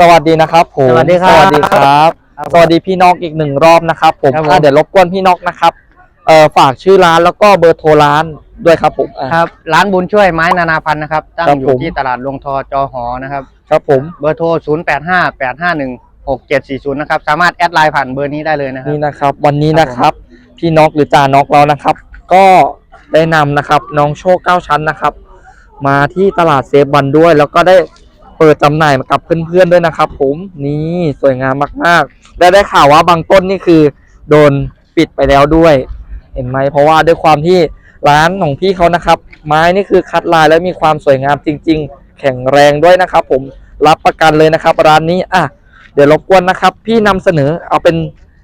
สวัสดีนะครับผมสวัสดีครับสวัสดีครับครับ สวัสดีพี่นอกอีกหนึ่งรอบนะครับผมครับผม อะเดี๋ยวรบกวนพี่นอกนะครับเอ่อฝากชื่อร้านแล้วก็เบอร์โทรร้านด้วยครับผมอะ ครับร้านบุญช่วยไม้นานาพันธุ์นะครับตั้งครับอผยู่ม ที่ตลาดลงทอจอหอนะครับ ครับผมเบอร์โทร 0 8 5 8 5 1 6 7 4 0 นะครับ สามารถแอดไลน์ผ่านเบอร์นี้ได้เลยนะครับ นี่นะครับ วันนี้ครับนะครับ พี่นอกหรือจ่านอกเรานะครับ ก็ได้นำนะครับน้องโชคเก้าชั้นนะครับ มาที่ตลาดเซฟวันด้วย แล้วก็ได้ เปิดจำหน่ายกับเพื่อนๆด้วยนะครับ ผมนี่สวยงามมากๆและได้ข่าวว่าบางต้นนี่คือ โดนปิดไปแล้วด้วย เห็นไหมเพราะว่าด้วยความที่ร้านของพี่เขานะครับ ไม้นี่คือคัดลายและมีความสวยงามจริง ๆ แข็งแรงด้วยนะครับ ผมรับประกันเลยนะครับ ร้านนี้อะเดี๋ยวรบกวนนะครับ พี่นำเสนอเอาเป็น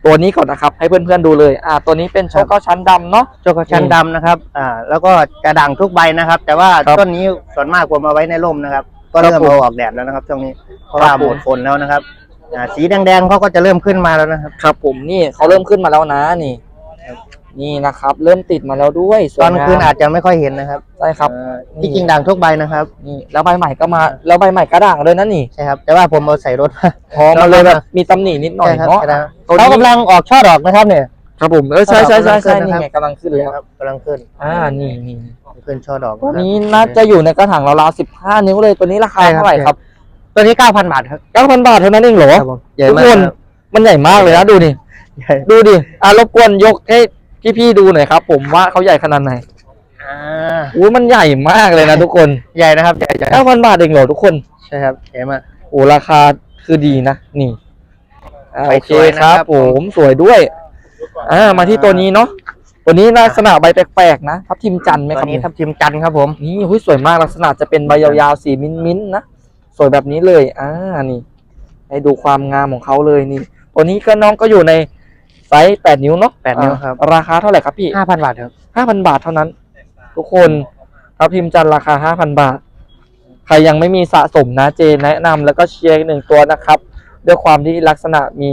ตัวนี้ก่อนนะครับ ให้เพื่อนๆดูเลย อะตัวนี้เป็นโชคเก้าชั้นดำเนาะโจกชันนี่ดำนะครับ อ่า แล้วก็จะด่างทุกใบนะครับ แต่ว่าครับต้นนี้ส่วนมากผมเอาไว้ในร่มนะครับ ก็ครับเริ่มผมเอาออกแดดแล้วนะครับช่วงนี้เพราะครัว่าบหผมมดฝนแล้วนะครับอ่าสีแดงๆเขาก็จะเริ่มขึ้นมาแล้วนะครับ ครับผมนี่เขาเริ่มขึ้นมาแล้วนะนี่ นี่นะครับ เริ่มติดมาแล้วด้วยสวยตอนกลางคืนงมอาจจะไม่ค่อยเห็นนะครับใช่ครับ เอ่อที่จริงด่างทุกใบนะครับนี่แล้วใบใหม่ก็มา แล้วใบใหม่กระด่างเลยนะนี่ใช่ครับ แต่ว่าผมเอาใส่รถมา พอมันเลยแบบมีตำหนินิดหน่อยใช่ครับเนาะ ใช่ครับตัวนี้เขากำลังออกช่อดอกนะครับเนี่ย ครับผมเออใช่ใช่ใช่ใช่กำลังขึ้นนี่นะครับไงกำลังขึ้นแล้วครับกำลังขึ้น อ่านี่นี่ขึ้นช่อดอกตัวนี้น่าจะอยู่ในกระถางราวๆสิบห้านิ้วเลยตัวนี้ราคาใช่ครับเท่าไหร่ครับ ตัวนี้เก้าพันบาทครับเก้าพันบาทเท่านั้นเองเหรอครับผมใหญ่ทุกมากคนครับมันใหญ่มากเลยนะดูดิใหญ่ดูดิอะรบกวนยกให้พี่ๆดูหน่อยครับ ผมว่าเขาใหญ่ขนาดไหนอ่าอู้มันใหญ่มากเลยนะทุกคนใหญ่นะครับใหญ่ใหญ่เก้าพันบาทเองเหรอทุกคนใช่ครับใหญ่มากโอ้ราคาคือดีนะนี่อ่าไปโอเคสวยคนะครัรับบผมสวยด้วย อ่ามาที่ตัวนี้เนาะตัวนี้ลักษณะใบแปลกๆนะทับทิมจันทร์ไหมตัวครับนี้ทับทิมจันทร์ครับผม นี่หุ้ยสวยมากลักษณะจะเป็นใบยาวๆสีมิ้นท์ๆนะสวยแบบนี้เลยอ่านี่ ให้ดูความงามของเขาเลยนี่ตัวนี้ก็น้องก็อยู่ในไซส์แปดนิ้วเนาะแปดนิ้วครับ อ่าราคาเท่าไหร่ครับพี่ ห้าพันบาทครับ ห้าพันบาทเท่านั้น ทุกคนทับทิมจันทร์ราคาห้าพันบาท ใครยังไม่มีสะสมนะเจแนะนำแล้วก็เชียร์อีกหนึ่งตัวนะครับ ด้วยความที่ลักษณะมี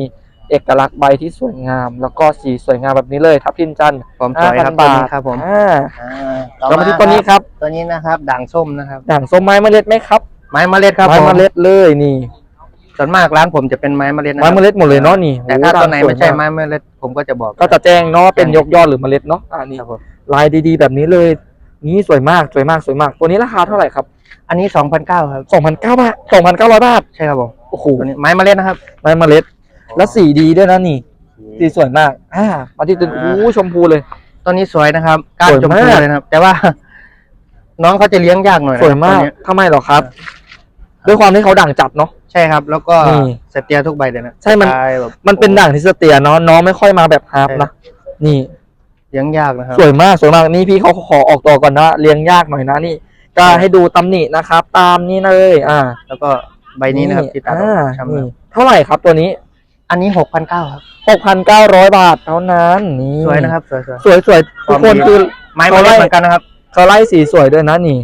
เอกลักษณ์ใบที่สวยงาม แล้วก็สีสวยงามแบบนี้เลยทับทิมจันทร์ผมสวยครับ5,000ตัวบานี้ทครับผมอ่าอ่าต่อเรามาที่ตัวนี้ครับ ตัวนี้นะครับ ด่างส้มนะครับ ด่างส้มไม้เมล็ดไหมครับไม้เมล็ดครับไม้ผเมล็ดเลยนี่ส่วนมากร้านผมจะเป็นไม้เมล็ดนะคไม้รับเมล็ดหมดเลยเนาะนี่แต่ถ้าโอ้โตัวไหนไม่ใช่ด่างสวยากไม้เมล็ดผมก็จะบอก ก็จะแจ้งเนาะว่าเป็นยกยอดหรือเมล็ดเนาะอ่านี่ครับผม ลายดีๆ แบบนี้เลย นี่สวยมากสวยมากสวยมาก ตัวนี้ราคาเท่าไหร่ครับอันนี้สองพันเก้าครับสองพันเก้าบาทสองพันเก้าร้อยบาทใช่ครับผม โอ้โหตัวนี้ไม้เมล็ดนะครับ ไม้เมล็ด แล้วสีดีด้วยนะนี่ สีสวยมาก อ่ามาที่ตัวอ่าอู้ชมพูเลยตัวนี้สวยนะครับก้านสวยชมมากพูเลยนะครับ แต่ว่า น้องเขาจะเลี้ยงยากหน่อยนะสวยมากตัวนี้ทำไมเหรอครับ ด้วยความที่เขาด่างจัดเนาะใช่ครับ แล้วก็นี่สเตียทุกใบเลยนะใช่มันสไตล์แบบมันเป็นด่างที่สเตียเนาะน้องไม่ค่อยมาแบบฮาร์ปนะนี่เลี้ยงยากนะครับ สวยมากสวยมากนี่พี่เขาขอออกตัวก่อนนะเลี้ยงยากหน่อยนะนี่ก็ให้ดูตำหนินะครับ ตามนี้เลย อ่า แล้วก็ใบนี้นะครับที่ตัดออกอ่าช้ำนี่นะเท่าไหร่ครับตัวนี้ อันนี้หกพันเก้าครับหกพันเก้าร้อยบาทเท่านั้นนี่สวยนะครับสวยสวยสวยสวยทุกคนความดีคือไม้เมล็ดเหมือนกันนะครับเขาไล่สีสวยด้วยนะนี่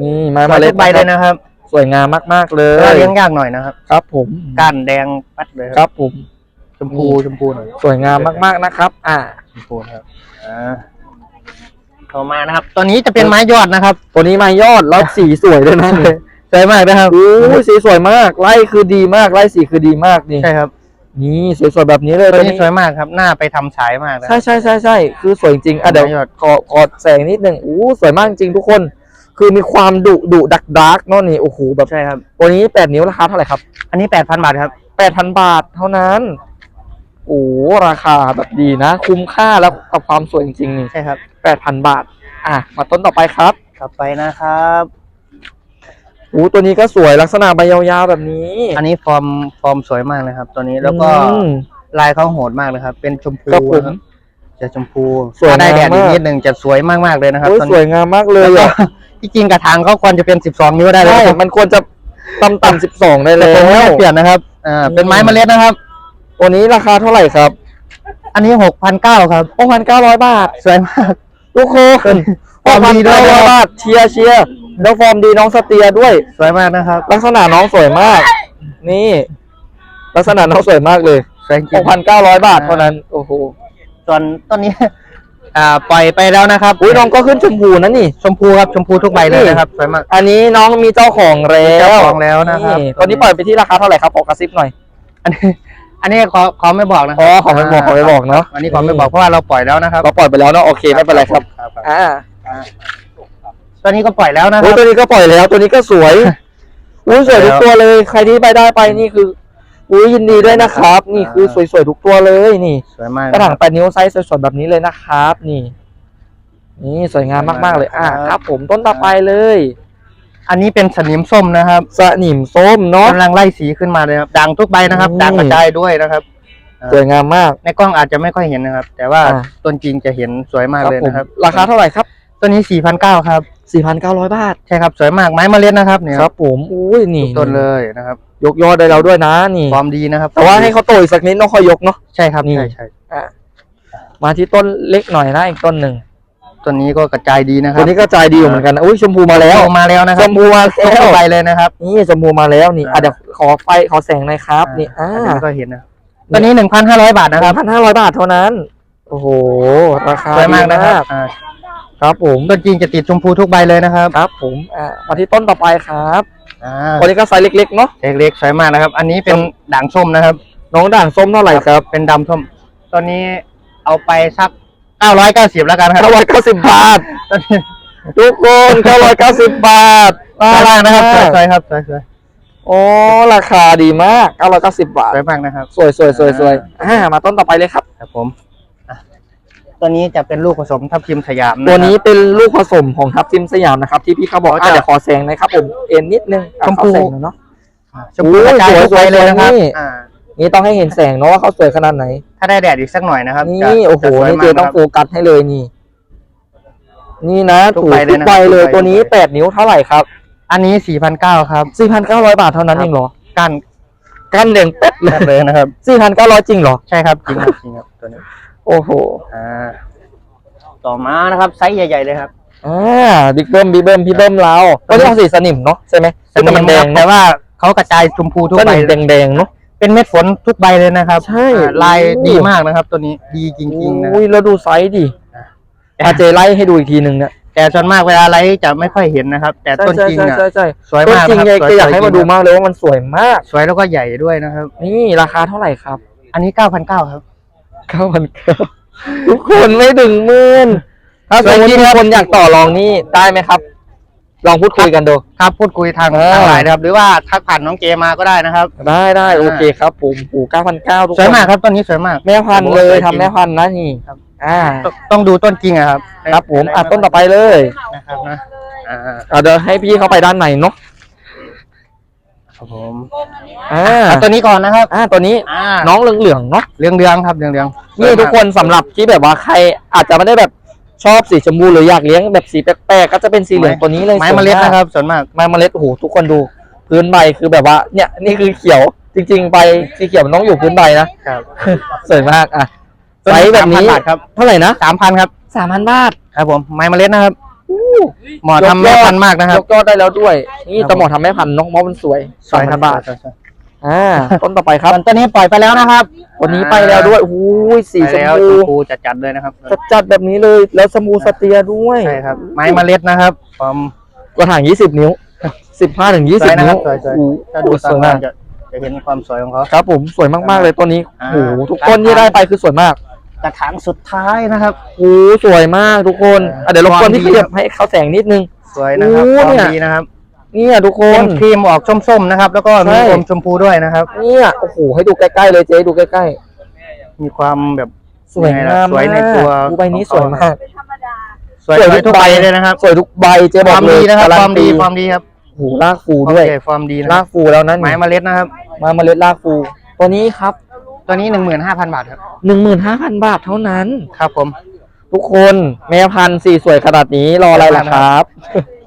นี่ไม้สเมวยล็ทุดกใบเลยนะครับ สวยงามมากๆเลแต่ว่ายเลี้ยงยากหน่อยนะครับ ครับผมก้านแดงปัดเลยคครับรับผมชมพูชมพูหน่อยสวยงามมากๆนะครับ อ่าชมพูนะครับอ่าต่อมานะครับ ตัวนี้จะเป็นไม้ยอดนะครับ ตัวนี้ไม้ยอดแล้วสีสวยด้วยนะสวยมากนะครับโอ้ยสีสวยมาก ไล่คือดีมาก ไล่สีคือดีมากนี่ ใช่ครับ นี่สวยๆแบบนี้เลยตัวนี้สวยมากครับ หน้าไปทำฉายมากนะใช่ใช่ใช่ใช่คือสวยจริงอะเดี๋ยวไม้ยอดขอขอแสงนิดหนึ่งอู้สวยมากจริงทุกคน คือมีความดุดุดักดักเนาะนี่โอ้โหแบบใช่ครับตัวนี้แปดนิ้วราคาเท่าไหร่ครับ อันนี้แปดพันบาทครับแปดพันบาทเท่านั้นโอ้ราคาแบบดีนะ คุ้มค่าแล้วกับความสวยจริงๆนี่ใช่ครับแปดพันบาท อะมาต้นต่อไปครับ ต่อไปนะครับโอ้ตัวนี้ก็สวยลักษณะใบยาวๆแบบนี้ อันนี้ฟอร์มฟอร์มสวยมากเลยครับ ตัวนี้แล้วก็อืม ลายเขาโหดมากเลยครับ เป็นชมพูครับผมนะครับจะชมพูสวยถ้าได้แดดงามอีกมาก นิดหนึ่งจะสวยมากๆเลยนะครับโอ้ยตัวสวยนี้งามมากเลยแล้วก็อะที่จริงกระถางเขาควรจะเป็นสิบสองนิ้วได้เลยใช่นะครับมันควรจะต่ำๆสิบสองได้แต่แล้ผมไม่วได้เปลี่ยนนะครับอ่าเป็นไม้เมล็ดนะครับ ตัวนี้ราคาเท่าไหร่ครับอันนี้หกพันเก้าครับหกพันเก้าร้อยบาท สวยมาก ทุกคนฟอร์มดีด้วย6,900นะครับบาทเชียร์เชียร์ แล้วฟอร์มดีน้องสเตียด้วย สวยมากนะครับลักษณะน้องสวยมาก นี่ ลักษณะน้องสวยมากเลยสวยจหริงกพันเก้าร้อยบาทเท่านั้น โอ้โหส่วนต้นนี้ อ่า ปล่อยไปแล้วนะครับอุ้ยน้องก็ขึ้นชมพูนะนี่ ชมพูครับชมพูทุกใบเลยนะครับสวยมาก อันนี้น้องมีเจ้าของแล้วเจ้าของแล้วนะครับ ตอนนี้ปล่อยไปที่ราคาเท่าไหร่ครับขอกระซิบหน่อย อันนี้อันนี้ขอขอไม่บอกนะคอ๋รัอขอไม่บอกขอไม่บอกเนาะอันนี้ขอไม่บอกเพราะว่าเราปล่อยแล้วนะครับเราปล่อยไปแล้วเนาะโอเคไม่เป็นไรครับครับอ่าอ่า ตอนนี้ก็ปล่อยแล้วนะคโอ้รับ ตัวนี้ก็ปล่อยแล้ว ตัวนี้ก็สวยอุ้ยสวยทุกตัวเลย ใครที่ไปได้ไปนี่คืออุ้ยยินดีด้วยนะครับ นี่คือสวยๆทุกตัวเลยนี่ สวยมากกระถางแปดนิ้วไซส์สวยๆแบบนี้เลยนะครับ นี่ นี่สวยงามมากๆเลย อะครับ ผมต้นต่อไปเลยอันนี้เป็นสนิมส้มนะครับสนิมส้มเนาะ กำลังไล่สีขึ้นมาเลยครับดังทุกใบนะครับอืมดังกระจายด้วยนะครับ สวยงามมาก ในกล้องอาจจะไม่ค่อยเห็นนะครับ แต่ว่าอ่า ต้นจริงจะเห็นสวยมากเลยผมนะครับ ราคาเท่าไหร่ครับ ตัวนี้สี่พันเก้าครับ 4,900 บาท ใช่ครับสวยมากไม้เมล็ดนะครับเนี่ยครับผมอุ้ยนี่ทุกต้นเลยนะครับ ยกยอดได้แล้วด้วยนะนี่ฟอร์มดีนะครับ แต่ว่าให้เขาโตอีกสักนิดต้องค่อยยกเนาะใช่ครับนี่ใช่ใช่อะมาที่ต้นเล็กหน่อยนะอีกต้นหนึ่งต้นนี้ก็กระจายดีนะคตัรัวบนี้ก็ใจดีอยู่เหมือนกันนะอุ้ยชมพูมาแล้วโตมาแล้วนะคชรับมพูมาแล้ทุกวใบเลยนะครับนี่ชมพูมาแล้วนี่อะอ่าเดี๋ยวขอไฟขอแสงหน่อยครับนี่อ่าอันนี้ก็เห็นนะตัวนี้หนึ่งพันห้าร้อยบาทนะครับพันห้าร้อยบาทเท่านั้น โอ้โห ราคาสวยมากนะครับดีอ่า ครับผมต้นจริงจะติดชมพูทุกใบเลยนะครับครับ ผมอ่ามาที่ต้นต่อไปครับอ่าตัวนี้ก็ไซส์เล็กๆเนาะเล็กๆสวยมากนะครับ อันนี้เป็นด่างส้มนะครับ น้องด่างส้มเท่าไหร่ครับ เป็นดำส้มตอนนี้เอาไปสักเก้าร้อยเก้าสิบแล้วกันครับเก้าร้อยเก้าสิบบาทตอนนี้ทุกคนเก้าร้อยเก้าสิบบาทสวยมากนะครับสวยๆครับสวยโอ้ราคาดีมากเก้าร้อยเก้าสิบบาทๆสวยมากนะครับ สวยสวยสวยสวยอ่ามาต้นต่อไปเลยครับครับผมอะ ตัวนี้จะเป็นลูกผสมทับทิมสยามะครับ ตัวนี้เป็นลูกผสมของทับทิมสยามนะครับ ที่พี่เขาบอกเขาอะจะเดี๋ยวขอแสงหนะครับผมเอ็นนิดนึงอะชมพู ขอแสงหน่อยเนาะ ชมพูกระจายทุกใบเลยนะครับสวยๆนี่ อ่านี่ต้องให้เห็นแสงเนาะว่าเขาสวยขนาดไหน ถ้าได้แดดอีกสักหน่อยนะครับนี่จะโอ้โหจะสวยนี่มาเจกต้องนะครับโฟกัสให้เลยนี่ นี่นะทุกถูกใบเลยทุกนะใบเลยทุกใบ ตัวนี้ทุกใบแปดนิ้วเท่าไหร่ครับอันนี้สี่พันเก้าครับ สี่พันเก้าร้อยบาทเท่านั้นเองเหรอก้านกันเด่งเป๊ะเลแรยกเลยนะครับ สี่พันเก้าร้อยจริงเหรอ ใช่ครับจริงครับจริงครับตัวนี้ โอ้โหอ่าต่อมานะครับไซส์ใหญ่ๆเลยครับอ่าบิ๊กเบิ้มบิ๊กเบิ้มพี่เบิ้มเราตัวนี้เอาสีสนิมเนาะใช่ไหมสนิแต่มมันแดงแต่เนาะว่าเขากระจายชมพูทุกสใบนิมแดงแดงๆเนาะ เป็นเม็ดฝนทุกใบเลยนะครับใช่ อ่าลายโอ้ดีมากนะครับ ตัวนี้ดีจริงๆนะอุ้ยแล้วดูไซส์ดิอาเจไล่ให้ดูอีกทีหนึ่งเนี่ยแต่ส่วนมากเวลาไลฟ์จะไม่ค่อยเห็นนะครับ แต่ต้นจริงใช่อะใช่ใช่สวยต้นมากจริงนะครับยายสวยก็อยากให้มาดูจริงมากเลยว่ามันสวยมาก สวยแล้วก็ใหญ่ด้วยนะครับ นี่ราคาเท่าไหร่ครับ อันนี้เก้าพันเก้าครับ เก้าพันเก้าทุกคนไม่ถึงหมื่นถ้าสมมติมีคนอยากต่อรองนี่ได้ไหมครับ ลองพูดคุยกันดู ครับพูดคุยทางอ่าทางไลน์นะครับหรือว่าทักผ่านน้องเจมาก็ได้นะครับ ได้ได้อ่าโอเคครับผมปู่เก้าพันเก้าทุกคนสวยมากครับต้นนี้สวยมาก แม่พันธุ์เลยสวทำจริงแม่พันธุ์นะนี่ครับอ่าต้องต้องดูต้นจริงอะครับ ครับผมอะต้นต่อไปเลยนะครับนะอ่าอะเดี๋ยวให้พี่เข้าไปด้านในเนาะ ครับผมอ่าเอาตัวนี้ก่อนนะครับ อ่าตัวนี้อ่าน้องเหลืองๆเนาะเรืองเรืองๆครับเรืองเรืองๆนี่ทุกคนสำหรับที่แบบว่าใครอาจจะไม่ได้แบบชอบสีชมพูหรืออยากเลี้ยงแบบสีแปลกๆก็จะเป็นสีเหลืองตัวนี้เลยไม้เมล็ดนะครับ ส่วนมากไม้เมล็ดโอ้โหทุกคนดู พื้นใบคือแบบว่า เนี่ยนี่คือเขียวจริง ๆ ใบสีเขียวมันต้องอยู่พื้นใบนะครับสวยมากอะไซส์แบบนี้3,000บาทครับเท่าไหร่นะสามพันครับสามพันบาทครับผมไม้เมล็ดนะครับเหมาะทำยแม่กยอดพันธุ์มากนะครับยกยอดได้แล้วด้วย นี่ครับตะหมอทำแม่พันธุ์นกมอมันสวยสวยครับ3,000บาทสวยสวยอ่าต้นต่อไปครับส่วนตัวนี้ปล่อยไปแล้วนะครับวันนี้ไปแล้วด้วยโอ้ยสีไปชมแล้วพูชมพูจัดๆเลยนะครับจัดๆแบบนี้เลยแล้วชมพูสเตียด้วยใช่ครับ ไม้เมล็ดนะครับความกระถางยี่สิบนิ้วสิบห้าถึงยี่สสิวบยนะคนิ้รัวบสวยสวยโอ้ถ้าโหดูสตาวยมมากจะจะเห็นความสวยของเขาครับผมสวยมากๆเลยตัวนี้อ่าโอ้โหทุกคนที่ได้ไปคือสวยมาก กระถางสุดท้ายนะครับ โอ้โหสวยมากทุกคนเอออ่อะเดี๋ยวรบกวนพี่ความขดียับให้เขาแสงนิดนึง สวยนะครับโอ้ความเนี่ย ดีนะครับเนี่ยทุกคเป็นน ครีมออกส้มๆนะครับ แล้วก็มีใช่ อมชมพูด้วยนะครับ เนี่ยโอ้โหให้ดูใกล้ๆเลยเจ๊ดูใกล้มีความแบบๆสวยงามสวยในมากตัวดูใบนี้สวยมากสวยสวยสวยทุทุกกใบใบเลยนะครับ สวยทุกใบเจ๊คบอวากมเลดียนะครับกความดีตีความดีครับโอ้โหลากฟูด้วย โอเคความดีนะคลารับกฟูแล้วนั่นไม้เมล็ดนะครับ มาเมล็ดลากฟู ตัวนี้ครับ ตัวนี้หนึ่งหมื่นห้าพันบาทครับ หนึ่งหมื่นห้าพันบาทเท่านั้น ครับผม ทุกคนแม่พันธุ์สีสวยขนาดนี้รออะไรล่ะครับ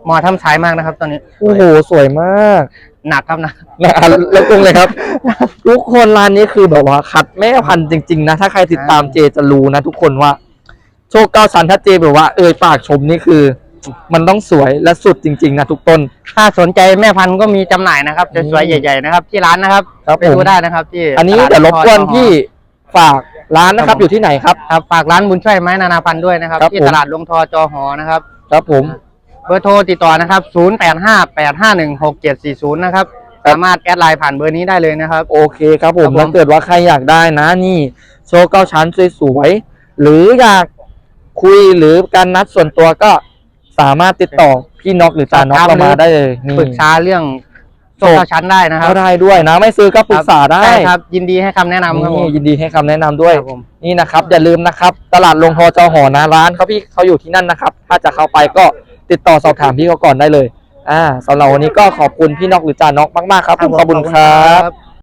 เหมาะทำสายมากนะครับตอนนี้ โอ้โหสวยมากหนักครับนะ นะอะแล้วกงเลยครับ ทุกคนร้านนี้คือแบบว่าคัดแม่พันธุ์จริงๆนะ ถ้าใครติดตามเจจะรู้นะทุกคนว่า โชคเก้าชั้นถ้าเจแบบว่าเอ่ยปากชมนี่คือ มันต้องสวยและสุดจริงๆนะทุกต้น ถ้าสนใจแม่พันธุ์ก็มีจำหน่ายนะครับจะสวยอืมใหญ่ๆนะครับ ที่ร้านนะครับครับไปผมดูได้นะครับที่อันนี้ตลาเดี๋ยวรบกวนทอดพี่ฝากร้านนะคครัรับบผมอยู่ที่ไหนครับ ครับฝากร้านบุญช่วยไม้นานาพันธุ์ด้วยนะครับ ครับที่ผม ตลาดลงทอจอหอนะครับ ครับผม เบอร์โทรติดต่อนะครับ 0858516740 นะครับ สามารถแอดไลน์ผ่านเบอร์นี้ได้เลยนะครับ โอเคครับผมครับผม ถ้าเกิดว่าใครอยากได้นะนี่ โชว์เก้าชั้นสวยๆหรืออยากคุยหรือการนัดส่วนตัวก็ สามารถติดต่อพี่น็อกหรือจาน็อกเรามาได้เลยนี่ ปรึกษาเรื่องโซ่เข้าชั้นได้นะครับ ก็ได้ด้วยนะไม่ซื้อก็ปรึกษาได้ใช่ครับ ยินดีให้คำแนะนำครับผนี่มยินดีให้คำแนะนำด้วย ครับผมนี่นะครับ อย่าลืมนะครับ ตลาดลงทอจอหอนะร้านเขาพี่เขาอยู่ที่นั่นนะครับ ถ้าจะเข้าไปก็ติดต่อสอบถามพี่เขาก่อนได้เลย อ่าสำหรับวันนี้ก็ขอบคุณพี่น็อกหรือจาน็อกมากๆครับผมขอบคุณครับ